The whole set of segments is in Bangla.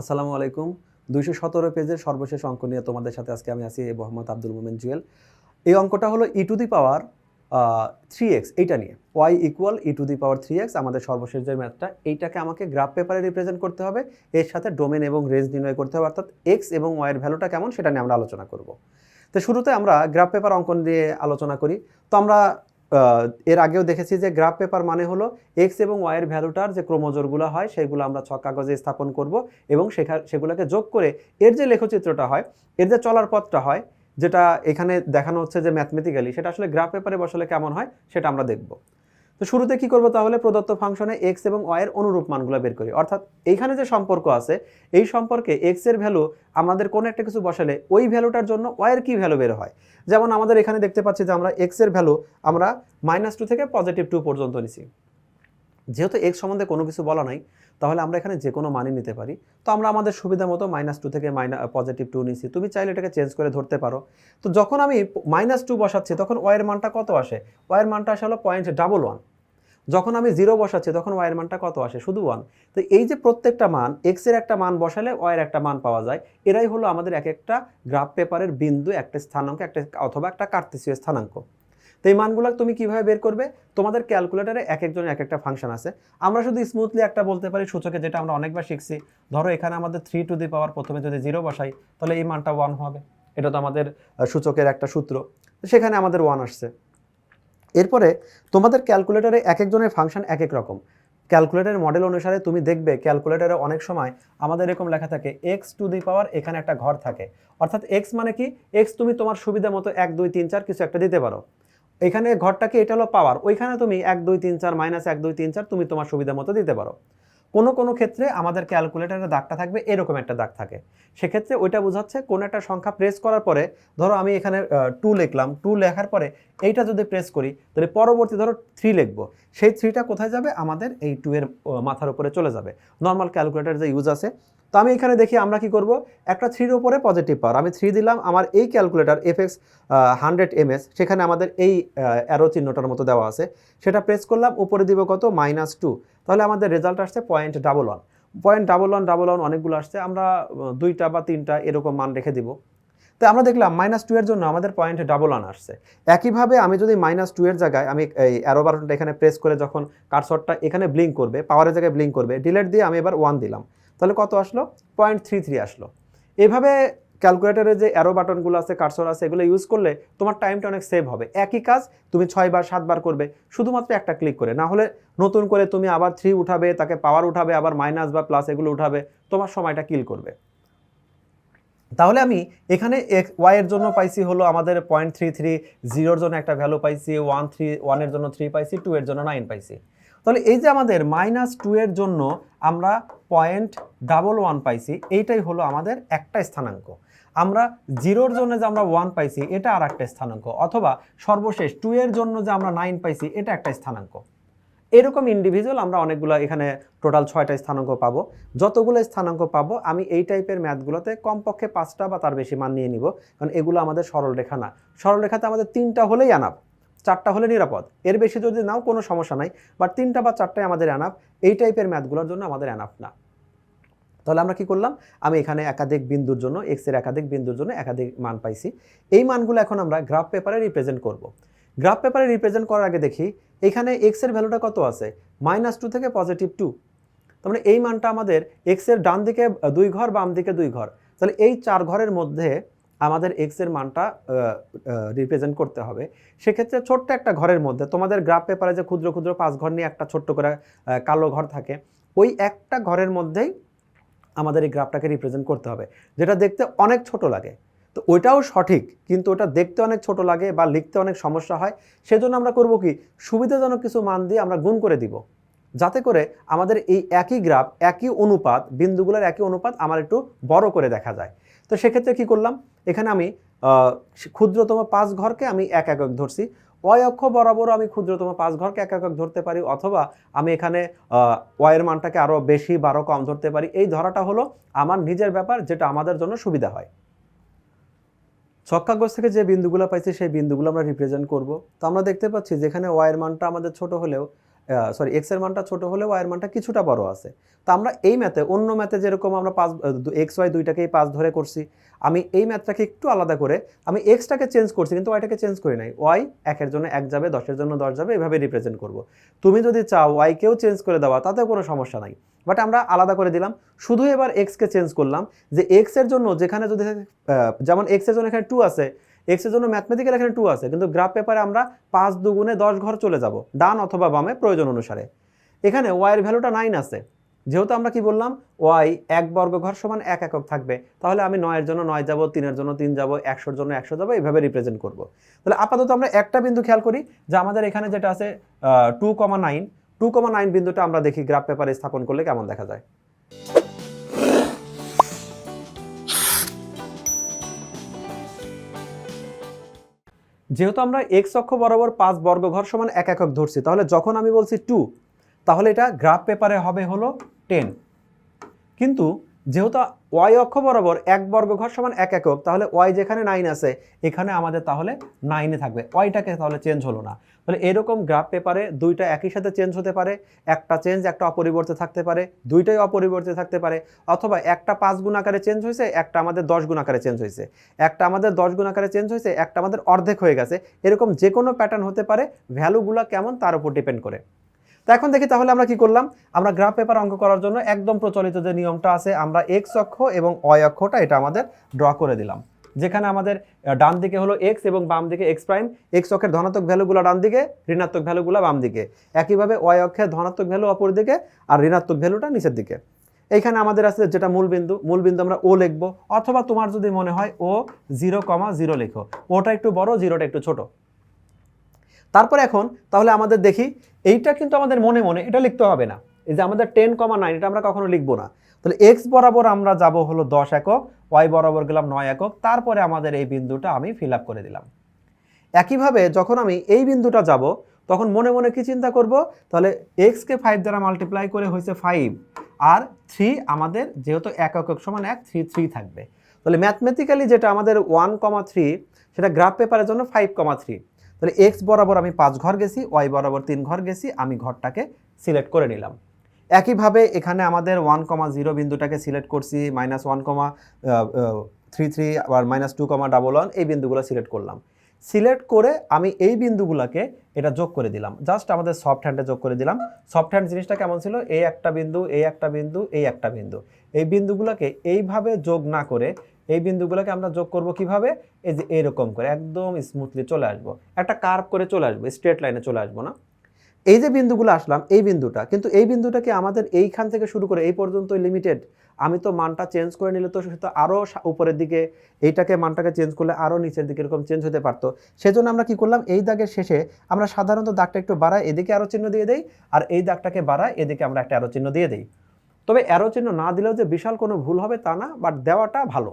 আসসালামু আলাইকুম। দুইশো সতেরো পেজের সর্বশেষ অঙ্ক নিয়ে তোমাদের সাথে আজকে আমি আছি মোহাম্মদ আব্দুল মোমেন জুয়েল। এই অঙ্কটা হলো e to the power three x এইটা নিয়ে। Y equal e to the power three x আমাদের সর্বশেষ যে ম্যাথটা এইটাকে আমাকে গ্রাফ পেপারে রিপ্রেজেন্ট করতে হবে। এর সাথে ডোমেন এবং রেঞ্জ নির্ণয় করতে হবে, অর্থাৎ এক্স এবং ওয়াইয়ের ভ্যালুটা কেমন, সেটা নিয়ে আমরা আলোচনা করব। তো শুরুতে আমরা গ্রাফ পেপার অঙ্কন দিয়ে আলোচনা করি। তো আমরা এর আগেও দেখেছি যে গ্রাফ পেপার মানে হলো এক্স এবং ওয়াইয়ের ভ্যালুটার যে ক্রোমোজোরগুলো হয়, সেগুলো আমরা ছক কাগজে স্থাপন করব এবং সেখা, সেগুলোকে যোগ করে এর যে লেখচিত্রটা হয়, এর যে চলার পথটা হয়, যেটা এখানে দেখানো হচ্ছে যে ম্যাথমেটিক্যালি সেটা আসলে গ্রাফ পেপারে বসলে কেমন হয়, সেটা আমরা দেখব। তো শুরুতে কি করব তাহলে প্রদত্ত ফাংশনে এক্স এবং ওয়াই এর অনুরূপ মানগুলো বের করি। অর্থাৎ এইখানে যে সম্পর্ক আছে, এই সম্পর্কে এক্সের ভ্যালু আমাদের কোনো একটা কিছু বসালে ওই ভ্যালুটার জন্য ওয়াই এর কি ভ্যালু বের হয়? যেমন আমাদের এখানে দেখতে পাচ্ছি যে আমরা এক্সের ভ্যালু আমরা মাইনাস টু থেকে পজিটিভ টু পর্যন্ত নিছি। যেহেতু এক্স সম্বন্ধে কোনো কিছু বলা নাই, তাহলে আমরা এখানে যে কোনো মানই নিতে পারি। তো আমরা আমাদের সুবিধা মতো মাইনাস টু থেকে মাইনা পজিটিভ টু নিছি। তুমি চাইলে এটাকে চেঞ্জ করে ধরতে পারো। তো যখন আমি মাইনাস টু বসাচ্ছি, তখন ওয়ের মানটা কত আসে? ওয়াইয়ের মানটা আসে হলো পয়েন্ট ডাবল ওয়ান যখন আমি জিরো বসাচ্ছি, তখন ওয়াইয়ের মানটা কত আসে? শুধু ওয়ান তো এই যে প্রত্যেকটা মান এক্সের একটা মান বসালে ওয়াইয়ের একটা মান পাওয়া যায়। এরাই হলো আমাদের এক একটা গ্রাফ পেপারের বিন্দু, একটা স্থানাঙ্ক, একটা, অথবা একটা কার্তেসীয় স্থানাঙ্ক। তো এই মানগুলো তুমি কীভাবে বের করবে? তোমাদের ক্যালকুলেটারে এক একজনের এক একটা ফাংশন আছে। আমরা শুধু স্মুথলি একটা বলতে পারি, সূচকে যেটা আমরা অনেকবার শিখছি। ধরো এখানে আমাদের থ্রি টু দি পাওয়ার প্রথমে যদি জিরো বসাই, তাহলে এই মানটা ওয়ান হবে। এটা তো আমাদের সূচকের একটা সূত্র। সেখানে আমাদের ওয়ান আসছে। এরপরে তোমাদের ক্যালকুলেটারে এক একজনের ফাংশন এক এক রকম। ক্যালকুলেটারের মডেল অনুসারে তুমি দেখবে ক্যালকুলেটারে অনেক সময় আমাদের এরকম লেখা থাকে এক্স টু দি পাওয়ার এখানে একটা ঘর থাকে। অর্থাৎ এক্স মানে কি? এক্স তুমি তোমার সুবিধা মতো এক, দুই, তিন, চার কিছু একটা দিতে পারো। এখানে ঘরটাকে এটা হলো পাওয়ার ওইখানে তুমি এক, দুই, তিন, চার মাইনাস এক, দুই, তিন, চার তুমি তোমার সুবিধা মতো দিতে পারো। কোনো কোনো ক্ষেত্রে আমাদের ক্যালকুলেটারের দাগটা থাকবে এরকম একটা দাগ থাকে। সেক্ষেত্রে ওইটা বোঝাচ্ছে কোনো একটা সংখ্যা প্রেস করার পরে, ধরো আমি এখানে টু লিখলাম টু লেখার পরে এইটা যদি প্রেস করি, তাহলে পরবর্তী ধরো থ্রি লিখব। সেই থ্রিটা কোথায় যাবে? আমাদের এই টু এর মাথার উপরে চলে যাবে। নর্মাল ক্যালকুলেটার যে ইউজ আছে তো আমি এখানে দেখি আমরা কি করব? একটা থ্রির ওপরে পজিটিভ পাওয়ার আমি থ্রি দিলাম, আমার এই calculator F X hundred MS সেখানে আমাদের এই অ্যারো চিহ্নটার মতো দেওয়া আছে। সেটা প্রেস করলাম, উপরে দিব কত? মাইনাস টু তাহলে আমাদের রেজাল্ট আসছে point double one point double one double one অনেকগুলো আসছে। আমরা দুইটা বা তিনটা এরকম মান রেখে দিব। তো আমরা দেখলাম মাইনাস টু এর জন্য আমাদের পয়েন্ট ডাবল ওয়ান আসছে। একইভাবে আমি যদি মাইনাস টু এর জায়গায় আমি, এই অ্যারো বাটনটা এখানে প্রেস করে যখন কারসরটা এখানে ব্লিঙ্ক করবে পাওয়ারের জায়গায় ব্লিঙ্ক করবে ডিলেট দিয়ে আমি এবার ওয়ান দিলাম। তাহলে কত আসলো? পয়েন্ট থ্রি থ্রি আসলো। এভাবে ক্যালকুলেটারে যে অ্যারো বাটনগুলো আছে কারসর আছে, এগুলো ইউজ করলে তোমার টাইমটা অনেক সেভ হবে। একই কাজ তুমি ছয়বার, সাতবার করবে। শুধুমাত্র একটা ক্লিক করে। না হলে নতুন করে তুমি আবার থ্রি উঠাবে, তাকে পাওয়ার উঠাবে, আবার মাইনাস বা প্লাস এগুলো উঠাবে। তোমার সময়টা কিল করবে। তাহলে আমি এখানে ওয়াই এর জন্য পাইছি হলো আমাদের পয়েন্ট থ্রি থ্রি জিরোর জন্য একটা ভ্যালু পাইছি ওয়ান থ্রি ওয়ানের জন্য থ্রি পাইছি টু এর জন্য নাইন পাইছি। তাহলে এই যে আমাদের মাইনাস টু এর জন্য আমরা পয়েন্ট ডাবল ওয়ান পাইছি, এইটাই হলো আমাদের একটা স্থানাঙ্ক। আমরা জিরোর জন্য যে আমরা ওয়ান পাইছি, এটা আর একটা স্থানাঙ্ক, অথবা সর্বশেষ টু এর জন্য যে আমরা নাইন পাইছি, এটা একটা স্থানাঙ্ক। এরকম ইন্ডিভিজুয়াল আমরা অনেকগুলো এখানে টোটাল ছয়টা স্থানাঙ্ক পাবো। যতগুলো স্থানাঙ্ক পাবো, আমি এই টাইপের ম্যাথগুলোতে কমপক্ষে পাঁচটা বা তার বেশি মান নিয়ে নিব, কারণ এগুলো আমাদের সরল রেখা না। সরল রেখাতে আমাদের তিনটা হলেই আনাপ চারটা হলে নিরাপদ। এর বেশি যদি নাও, কোনো সমস্যা নাই। বাট তিনটা বা চারটায় আমাদের অ্যানাপ এই টাইপের ম্যাথগুলোর জন্য আমাদের অ্যানাপ না। তাহলে আমরা কি করলাম? আমি এখানে একাধিক বিন্দুর জন্য এক্সের একাধিক বিন্দুর জন্য একাধিক মান পাইছি। এই মানগুলো এখন আমরা গ্রাফ পেপারে রিপ্রেজেন্ট করব। গ্রাফ পেপারে রিপ্রেজেন্ট করার আগে দেখি, এখানে এক্সের ভ্যালুটা কত আছে? মাইনাস টু থেকে পজিটিভ টু তার মানে এই মানটা আমাদের এক্সের ডান দিকে দুই ঘর, বাম দিকে দুই ঘর। তাহলে এই চার ঘরের মধ্যে আমাদের এক্সের মানটা রিপ্রেজেন্ট করতে হবে। সেক্ষেত্রে ছোট্ট একটা ঘরের মধ্যে, তোমাদের গ্রাফ পেপারে যে ক্ষুদ্র ক্ষুদ্র পাঁচ ঘর নিয়ে একটা ছোট্ট করে কালো ঘর থাকে, ওই একটা ঘরের মধ্যেই আমাদের এই গ্রাফটাকে রিপ্রেজেন্ট করতে হবে, যেটা দেখতে অনেক ছোট লাগে। তো ওইটাও সঠিক, কিন্তু ওটা দেখতে অনেক ছোট লাগে বা লিখতে অনেক সমস্যা হয়, সেজন্য আমরা করব কি, সুবিধাজনক কিছু মান দিয়ে আমরা গুণ করে দিব, যাতে করে আমাদের এই একই গ্রাফ একই অনুপাত, বিন্দুগুলোর একই অনুপাত আমার একটু বড় করে দেখা যায়। তো সেক্ষেত্রে কি করলাম? এখানে আমি ক্ষুদ্রতম পাঁচ ঘরকে আমি এক একক ধরছি। ওয়াই অক্ষ বরাবর আমি ক্ষুদ্রতম পাঁচ ঘরকে এক একক ধরতে পারি অথবা আমি এখানে ওয়াইয়ের মানটাকে আরও বেশি, বারো কম ধরতে পারি। এই ধরাটা হলো আমার নিজের ব্যাপার, যেটা আমাদের জন্য সুবিধা হয়। ছক্কাগজ থেকে যে বিন্দুগুলো পাইছি, সেই বিন্দুগুলো আমরা রিপ্রেজেন্ট করব। তো আমরা দেখতে পাচ্ছি যেখানে ওয়াইয়ের মানটা আমাদের ছোট হলেও সরি এক্সের মানটা ছোট হলে ওয়াই এর মানটা কিছুটা বড় আছে। তো আমরা এই ম্যাথে অন্য ম্যাথে যেরকম আমরা পাঁচ এক্স ওয়াই দুইটাকেই পাঁচ ধরে করছি, আমি এই ম্যাথটাকে একটু আলাদা করে, আমি এক্সটাকে চেঞ্জ করছি, কিন্তু ওয়াইটাকে চেঞ্জ করি নাই। ওয়াই একের জন্য এক যাবে, দশের জন্য দশ যাবে, এভাবে রিপ্রেজেন্ট করব। তুমি যদি চাও ওয়াইকেও চেঞ্জ করে দেওয়া, তাতেও কোনো সমস্যা নাই। বাট আমরা আলাদা করে দিলাম, শুধু এবার এক্সকে চেঞ্জ করলাম যে এক্সের জন্য যেখানে যদি যেমন এক্সের জন্য এখানে টু আছে এক্সের জন্য ম্যাথমেটিক্যাল এখানে টু আছে, কিন্তু গ্রাফ পেপারে আমরা পাঁচ দুগুণে দশ ঘর চলে যাব, ডান অথবা বামে প্রয়োজন অনুসারে। এখানে ওয়াই এর ভ্যালুটা নাইন আছে, যেহেতু আমরা কি বললাম ওয়াই এক বর্গ ঘর সমান এক একক থাকবে, তাহলে আমি নয়ের জন্য নয় যাব, তিনের জন্য তিন যাব, একশোর জন্য একশো যাব এইভাবে রিপ্রেজেন্ট করব। তাহলে আপাতত আমরা একটা বিন্দু খেয়াল করি, যে আমাদের এখানে যেটা আছে two comma nine two comma nine বিন্দুটা আমরা দেখি গ্রাফ পেপারে স্থাপন করলে কেমন দেখা যায়। যেহেতু আমরা এক্স অক্ষ বরাবর পাঁচ বর্গ ঘর সমান এক একক ধরছি, তাহলে যখন আমি বলছি টু তাহলে এটা গ্রাফ পেপারে হবে হলো টেন কিন্তু যেহেতু ওয়াই অক্ষ বরাবর এক বর্গ ঘর সমান এক একক, তাহলে ওয়াই যেখানে নাইন আছে, এখানে আমাদের তাহলে নাইনে থাকবে। ওয়াইটাকে তাহলে চেঞ্জ হলো না। তাহলে এরকম গ্রাফ পেপারে দুইটা একই সাথে চেঞ্জ হতে পারে, একটা চেঞ্জ একটা অপরিবর্তিত থাকতে পারে, দুইটাই অপরিবর্তিত থাকতে পারে, অথবা একটা পাঁচ গুণ আকারে চেঞ্জ হয়েছে, একটা আমাদের দশ গুণ আকারে চেঞ্জ হয়েছে, একটা আমাদের দশ গুণ আকারে চেঞ্জ হয়েছে, একটা আমাদের অর্ধেক হয়ে গেছে, এরকম যে কোনো প্যাটার্ন হতে পারে ভ্যালুগুলো কেমন তার উপর ডিপেন্ড করে। তো এখন দেখি তাহলে আমরা কি করলাম? আমরা গ্রাফ পেপার অঙ্ক করার জন্য একদম প্রচলিত যে নিয়মটা আছে, আমরা এক্স অক্ষ এবং অয় অক্ষটা এটা আমাদের ড্র করে দিলাম। যেখানে আমাদের ডান দিকে হলো এক্স এবং বাম দিকে এক্স প্রাইম এক্স অক্ষের ধনাত্মক ভ্যালুগুলো ডান দিকে, ঋণাত্মক ভ্যালুগুলো বাম দিকে। একইভাবে ওয়াই অক্ষের ধনাত্মক ভ্যালু অপর দিকে আর ঋণাত্মক ভ্যালুটা নিচের দিকে। এইখানে আমাদের আছে যেটা মূল বিন্দু মূল বিন্দু আমরা ও লিখব। অথবা তোমার যদি মনে হয় ও জিরো কমা জিরো লেখো। ওটা একটু বড় জিরোটা একটু ছোট। তারপর এখন তাহলে আমাদের দেখি, এইটা কিন্তু আমাদের মনে মনে, এটা লিখতে হবে না। এই যে আমাদের টেন কমা নাইন এটা আমরা কখনো লিখব না। তাহলে এক্স বরাবর আমরা যাব হলো দশ একক ওয়াই বরাবর গেলাম নয় একক, তারপরে আমাদের এই বিন্দুটা আমি ফিল আপ করে দিলাম। একইভাবে যখন আমি এই বিন্দুটা যাব, তখন মনে মনে কি চিন্তা করব? তাহলে এক্সকে ফাইভ দ্বারা মাল্টিপ্লাই করে হয়েছে ফাইভ আর থ্রি আমাদের যেহেতু এক একক সমান এক থ্রি থ্রি থাকবে। তাহলে ম্যাথমেটিক্যালি যেটা আমাদের ওয়ান কমা থ্রি সেটা গ্রাফ পেপারের জন্য ফাইভ কমা থ্রি তাহলে এক্স বরাবর আমি পাঁচ ঘর গেছি ওয়াই বরাবর তিন ঘর গেছি, আমি ঘরটাকে সিলেক্ট করে নিলাম। একইভাবে এখানে আমাদের ওয়ান কমা জিরো বিন্দুটাকে সিলেক্ট করছি minus one comma three three আবার minus two comma double one এই বিন্দুগুলো সিলেক্ট করলাম। সিলেক্ট করে আমি এই বিন্দুগুলোকে এটা যোগ করে দিলাম। জাস্ট আমাদের সফট হ্যান্ডে যোগ করে দিলাম। সফট হ্যান্ড জিনিসটা কেমন ছিল? এই একটা বিন্দু এই একটা বিন্দু এই একটা বিন্দু। এই বিন্দুগুলোকে এইভাবে যোগ না করে এই বিন্দুগুলোকে আমরা যোগ করব কীভাবে? এই যে এরকম করে, একদম স্মুথলি চলে আসব। একটা কার্ভ করে চলে আসব স্ট্রেট লাইনে চলে আসব না? এই যে বিন্দুগুলো আসলাম, এই বিন্দুটা, কিন্তু এই বিন্দুটাকে আমাদের এইখান থেকে শুরু করে এই পর্যন্ত লিমিটেড আমি তো মানটা চেঞ্জ করে নিলে তো সেটা আরও উপরের দিকে এইটাকে মানটাকে চেঞ্জ করলে আরও নিচের দিকে এরকম চেঞ্জ হতে পারতো। সেজন্য আমরা কি করলাম, এই দাগের শেষে আমরা সাধারণত দাগটা একটু বাড়াই, এদিকে আরও চিহ্ন দিয়ে দেই, আর এই দাগটাকে বাড়াই, এদিকে আমরা একটা অ্যারো চিহ্ন দিয়ে দিই। তবে অ্যারো চিহ্ন না দিলেও যে বিশাল কোনো ভুল হবে তা না বাট দেওয়াটা ভালো।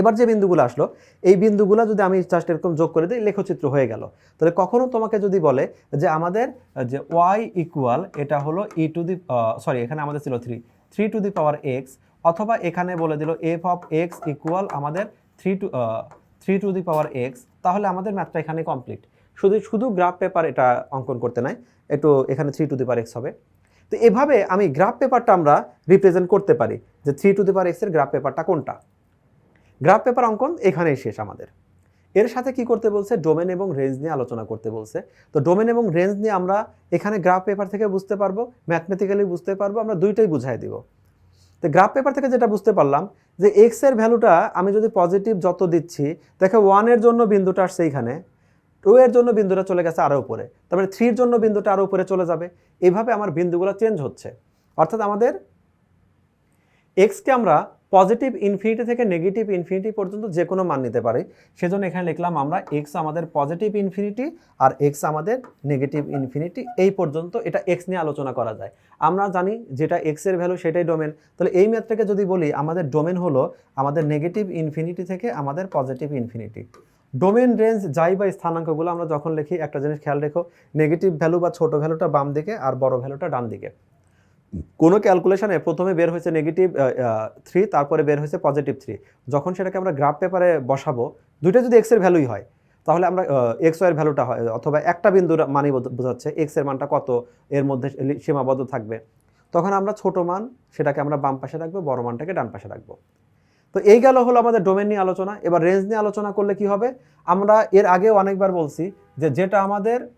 এবার যে বিন্দুগুলো আসলো, এই বিন্দুগুলো যদি আমি জাস্ট এরকম যোগ করে দিই, লেখচিত্র হয়ে গেল। তাহলে কখনো তোমাকে যদি বলে যে আমাদের, যে ওয়াই ইকুয়াল এটা হলো ই টু দি সরি এখানে আমাদের ছিল three three to the power x অথবা এখানে বলে দিল এফ অফ এক্স ইকুয়াল আমাদের three to three to the power x তাহলে আমাদের ম্যাথটা এখানে কমপ্লিট শুধু শুধু গ্রাফ পেপার এটা অঙ্কন করতে নাই, একটু এখানে three to the power x হবে। তো এভাবে আমি গ্রাফ পেপারটা আমরা রিপ্রেজেন্ট করতে পারি যে থ্রি টু দি পাওয়ার এক্সের গ্রাফ পেপারটা কোনটা? গ্রাফ পেপার অঙ্কন এখানেই শেষ আমাদের। এর সাথে কি করতে বলছে? ডোমেন এবং রেঞ্জ নিয়ে আলোচনা করতে বলছে। তো ডোমেন এবং রেঞ্জ নিয়ে আমরা এখানে গ্রাফ পেপার থেকে বুঝতে পারব, ম্যাথমেটিক্যালি বুঝতে পারব, আমরা দুইটাই বুঝাই দিব। তো গ্রাফ পেপার থেকে যেটা বুঝতে পারলাম যে এক্সের ভ্যালুটা আমি যদি পজিটিভ যত দিচ্ছি, দেখে ওয়ানের জন্য বিন্দুটা আসছে এইখানে টু এর জন্য বিন্দুটা চলে গেছে আরও উপরে, তারপরে থ্রির জন্য বিন্দুটা আরও উপরে চলে যাবে। এইভাবে আমার বিন্দুগুলো চেঞ্জ হচ্ছে। অর্থাৎ আমাদের এক্সকে আমরা পজিটিভ ইনফিনিটি থেকে নেগেটিভ ইনফিনিটি পর্যন্ত যে কোনো মান নিতে পারি। সেজন্য এখানে লিখলাম আমরা এক্স আমাদের পজিটিভ ইনফিনিটি আর এক্স আমাদের নেগেটিভ ইনফিনিটি এই পর্যন্ত এটা এক্স নিয়ে আলোচনা করা যায়। আমরা জানি যেটা এক্সের ভ্যালু সেটাই ডোমেন তাহলে এই ম্যাথটাকে যদি বলি, আমাদের ডোমেন হলো আমাদের নেগেটিভ ইনফিনিটি থেকে আমাদের পজিটিভ ইনফিনিটি ডোমেন রেঞ্জ যাই বা স্থানাঙ্কগুলো আমরা যখন লিখি, একটা জিনিস খেয়াল রেখো নেগেটিভ ভ্যালু বা ছোট ভ্যালুটা বাম দিকে আর বড় ভ্যালুটা ডান দিকে। কোনো ক্যালকুলেশনে প্রথমে বের হয়েছে নেগেটিভ থ্রি তারপরে বের হয়েছে পজিটিভ থ্রি যখন সেটাকে আমরা গ্রাফ পেপারে বসাবো, দুইটা যদি এক্সের ভ্যালুই হয়, তাহলে আমরা এক্স ওয়ের ভ্যালুটা হয়, অথবা একটা বিন্দুর মানই বোঝ- বোঝাচ্ছে এক্সের মানটা কত, এর মধ্যে সীমাবদ্ধ থাকবে। তখন আমরা ছোট মান, সেটাকে আমরা বাম পাশে রাখব, বড় মানটাকে ডান পাশে রাখব। তো এই গেল হলো আমাদের ডোমেন নিয়ে আলোচনা। এবার রেঞ্জ নিয়ে আলোচনা করলে কি হবে? আমরা এর আগেও অনেকবার বলছি যে যেটা আমাদের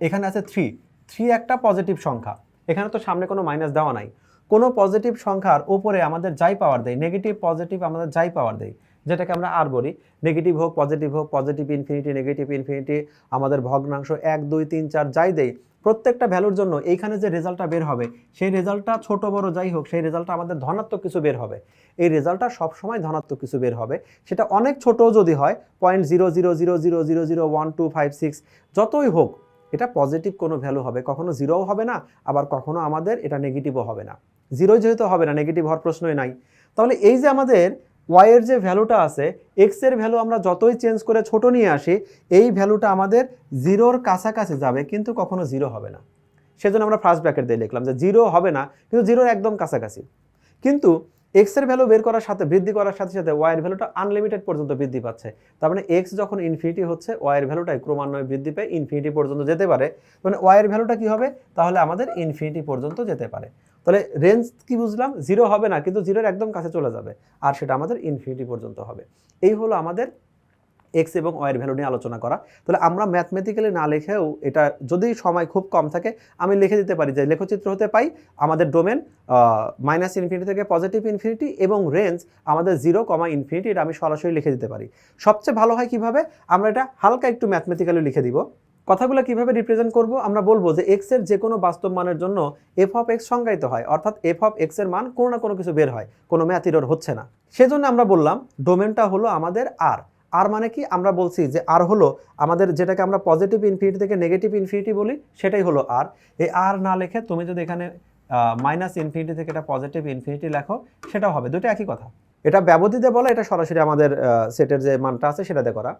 এখানে আছে থ্রি থ্রি একটা পজিটিভ সংখ্যা। এখানে তো সামনে কোনো মাইনাস দেওয়া নাই। কোনো পজিটিভ সংখ্যার উপরে আমাদের যাই পাওয়ার দেয় নেগেটিভ পজিটিভ আমাদের যাই পাওয়ার দেয়, যেটাকে আমরা আর বলি। নেগেটিভ হোক পজিটিভ হোক পজিটিভ ইনফিনিটি নেগেটিভ ইনফিনিটি আমাদের ভগ্নাংশ এক, দুই, তিন, চার যাই দেয়, প্রত্যেকটা ভ্যালুর জন্য এইখানে যে রেজাল্টটা বের হবে, সেই রেজাল্টটা ছোট, বড় যাই হোক, সেই রেজাল্টটা আমাদের ধনাত্মক কিছু বের হবে। এই রেজাল্টটা সবসময় ধনাত্মক কিছু বের হবে। সেটা অনেক ছোটও যদি হয় point zero zero zero zero zero zero one two five six যতই হোক এটা পজিটিভ কোনো ভ্যালু হবে, কখনো জিরোও হবে না, আবার কখনো আমাদের এটা নেগেটিভও হবে না। জিরোই যেহেতু হবে না নেগেটিভ হওয়ার প্রশ্নই নাই। তাহলে এই যে আমাদের ওয়াইয়ের যে ভ্যালুটা আছে এক্সের ভ্যালু আমরা যতই চেঞ্জ করে ছোট নিয়ে আসি, এই ভ্যালুটা আমাদের জিরোর কাছাকাছি যাবে, কিন্তু কখনো জিরো হবে না। সেজন্য আমরা ফার্স্ট ব্র্যাকেট দিয়ে লিখলাম যে জিরো হবে না, কিন্তু জিরোর একদম কাছাকাছি। কিন্তু এক্সের ভ্যালু বের করার সাথে, বৃদ্ধি করার সাথে সাথে ওয়াই এর ভ্যালুটা আনলিমিটেড পর্যন্ত বৃদ্ধি পাচ্ছে। তার মানে এক্স যখন ইনফিনিটি হচ্ছে ওয়াই এর ভ্যালুটাই ক্রমান্বয়ে বৃদ্ধি পেয়ে ইনফিনিটি পর্যন্ত যেতে পারে। মানে ওয়াই এর ভ্যালুটা কি হবে? তাহলে আমাদের ইনফিনিটি পর্যন্ত যেতে পারে। তাহলে রেঞ্জ কি বুঝলাম? জিরো হবে না, কিন্তু জিরোর একদম কাছে চলে যাবে। আর সেটা আমাদের ইনফিনিটি পর্যন্ত হবে। এই হলো আমাদের এক্স এবং ওয়ের ভ্যালু নিয়ে আলোচনা করা। তাহলে আমরা ম্যাথমেটিক্যালি না লিখেও এটা যদি সময় খুব কম থাকে, আমি লিখে দিতে পারি যে লেখচিত্র হতে পাই আমাদের ডোমেন মাইনাস ইনফিনিটি থেকে পজিটিভ ইনফিনিটি এবং রেঞ্জ আমাদের জিরো কমা ইনফিনিটি এটা আমি সরাসরি লিখে দিতে পারি। সবচেয়ে ভালো হয় কীভাবে? আমরা এটা হালকা একটু ম্যাথমেটিক্যালি লিখে দিব। কথাগুলো কীভাবে রিপ্রেজেন্ট করব? আমরা বলব যে এক্সের যে কোনো বাস্তব মানের জন্য এফ অফ এক্স সংজ্ঞায়িত হয়। অর্থাৎ এফ অফ এক্সের মান কোনো না কোনো কিছু বের হয়। কোনো ম্যাথ ইরর হচ্ছে না। সেজন্য আমরা বললাম ডোমেনটা হলো আমাদের আর আর মানে কি? আমরা বলছি যে আর হলো আমাদের যেটাকে আমরা পজিটিভ ইনফিনিটি থেকে নেগেটিভ ইনফিনিটি বলি, সেটাই হলো আর। এই আর না লেখে তুমি যদি এখানে মাইনাস ইনফিনিটি থেকে এটা পজিটিভ ইনফিনিটি লেখো, সেটাও হবে। দুটো একই কথা। এটা ব্যবধিতে বলা, এটা সরাসরি আমাদের সেটের যে মানটা আছে সেটাতে করা।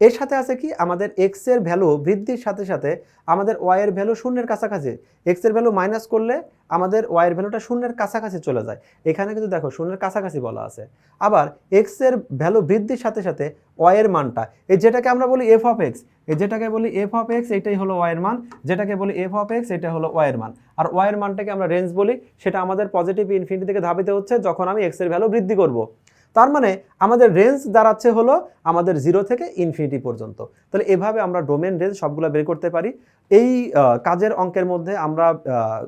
এর সাথে আছে কি? আমাদের এক্সের ভ্যালু বৃদ্ধির সাথে সাথে আমাদের ওয়াই এর ভ্যালু শূন্যের কাছাকাছি। এক্সের ভ্যালু মাইনাস করলে আমাদের ওয়াই এর ভ্যালুটা শূন্যের কাছাকাছি চলে যায়। এখানে কিন্তু দেখো শূন্যের কাছাকাছি বলা আছে। আবার এক্সের ভ্যালু বৃদ্ধির সাথে সাথে ওয়াই এর মানটা, এই যেটাকে আমরা বলি এফ অফ এক্স এই যেটাকে বলি এফ অফ এক্স এটাই হলো ওয়াই এর মান। যেটাকে বলি এফ অফ এক্স এটা হলো ওয়াই এর মান। আর ওয়াই এর মানটাকে আমরা রেঞ্জ বলি, সেটা আমাদের পজিটিভ ইনফিনিটি থেকে ধাবিত হচ্ছে যখন আমি এক্সের ভ্যালু বৃদ্ধি করব। তার মানে আমাদের রেঞ্জ দাঁড়াচ্ছে হলো আমাদের জিরো থেকে ইনফিনিটি পর্যন্ত। তাহলে এভাবে আমরা ডোমেন রেঞ্জ সবগুলো বের করতে পারি। এই কাজের অঙ্কের মধ্যে আমরা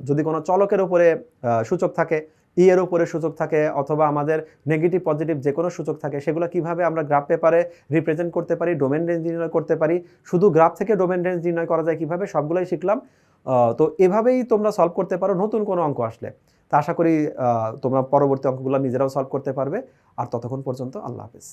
যদি কোনো চলকের আহ, সূচক থাকে ই এর উপরে সূচক থাকে অথবা আমাদের নেগেটিভ পজিটিভ যে কোনো সূচক থাকে সেগুলো কীভাবে আমরা গ্রাফ পেপারে রিপ্রেজেন্ট করতে পারি ডোমেন রেঞ্জ নির্ণয় করতে পারি শুধু গ্রাফ থেকে ডোমেন রেঞ্জ নির্ণয় করা যায় কীভাবে সবগুলোই শিখলাম। তো এভাবেই তোমরা সলভ করতে পারো নতুন কোনো অঙ্ক আসলে। তা আশা করি তোমরা পরবর্তী অঙ্কগুলো নিজেরাও সলভ করতে পারবে। আর ততক্ষণ পর্যন্ত আল্লাহ হাফিজ।